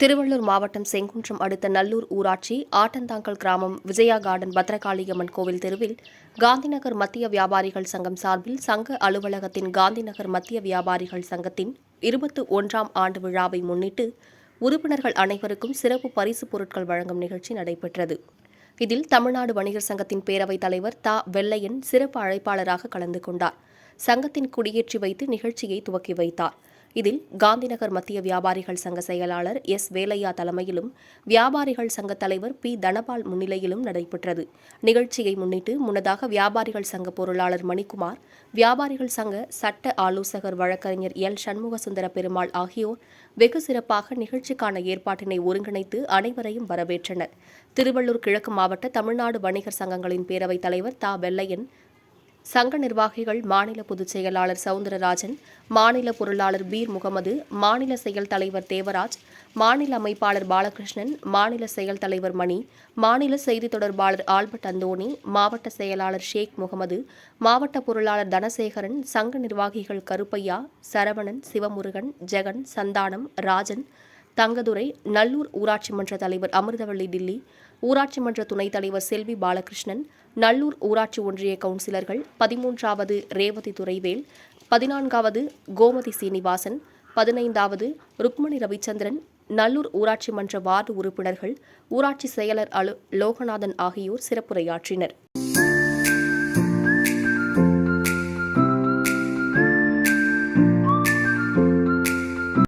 திருவள்ளூர் மாவட்டம் செங்குன்றம் அடுத்த நல்லூர் ஊராட்சி ஆட்டந்தாங்கல் கிராமம் விஜயா கார்டன் பத்ரகாளியம்மன் கோவில் தெருவில் காந்திநகர் மத்திய வியாபாரிகள் சங்கம் சார்பில் சங்க அலுவலகத்தின் காந்திநகர் மத்திய வியாபாரிகள் சங்கத்தின் இருபத்து ஒன்றாம் ஆண்டு விழாவை முன்னிட்டு உறுப்பினர்கள் அனைவருக்கும் சிறப்பு பரிசு பொருட்கள் வழங்கும் நிகழ்ச்சி நடைபெற்றது. இதில் தமிழ்நாடு வணிகர் சங்கத்தின் பேரவைத் தலைவர் தா. வெள்ளையன் சிறப்பு அழைப்பாளராக கலந்து கொண்டார். சங்கத்தின் குடியேற்றி வைத்து நிகழ்ச்சியை துவக்கி வைத்தார். இதில் காந்திநகர் மத்திய வியாபாரிகள் சங்க செயலாளர் எஸ். வேலையா தலைமையிலும் வியாபாரிகள் சங்க தலைவர் பி. தனபால் முன்னிலையிலும் நடைபெற்றது. நிகழ்ச்சியை முன்னிட்டு முன்னதாக வியாபாரிகள் சங்க பொருளாளர் மணிக்குமார் வியாபாரிகள் சங்க சட்ட ஆலோசகர் வழக்கறிஞர் எல். சண்முகசுந்தர பெருமாள் ஆகியோர் வெகு சிறப்பாக நிகழ்ச்சிக்கான ஏற்பாட்டினை ஒருங்கிணைத்து அனைவரையும் வரவேற்றனர். திருவள்ளூர் கிழக்கு மாவட்ட தமிழ்நாடு வணிகர் சங்கங்களின் பேரவைத் தலைவர் தா. வெள்ளையன் சங்க நிர்வாகிகள் மாநில பொதுச் செயலாளர் சவுந்தரராஜன் மாநில பொருளாளர் பீர் முகமது மாநில செயல் தலைவர் தேவராஜ் மாநில அமைப்பாளர் பாலகிருஷ்ணன் மாநில செயல் தலைவர் மணி மாநில செய்தி தொடர்பாளர் ஆல்பர்ட் அந்தோணி மாவட்ட செயலாளர் ஷேக் முகமது மாவட்ட பொருளாளர் தனசேகரன் சங்க நிர்வாகிகள் கருப்பையா சரவணன் சிவமுருகன் ஜெகன் சந்தானம் ராஜன் தங்கதுரை நல்லூர் ஊராட்சி மன்ற தலைவர் அமிர்தவள்ளி டில்லி ஊராட்சி மன்ற துணைத் தலைவர் செல்வி பாலகிருஷ்ணன் நல்லூர் ஊராட்சி ஒன்றிய கவுன்சிலர்கள் பதிமூன்றாவது ரேவதி துறைவேல் பதினான்காவது கோமதி சீனிவாசன் பதினைந்தாவது ருக்மணி ரவிச்சந்திரன் நல்லூர் ஊராட்சி மன்ற வார்டு உறுப்பினர்கள் ஊராட்சி செயலர் அலு லோகநாதன் ஆகியோர் சிறப்புரையாற்றினர்.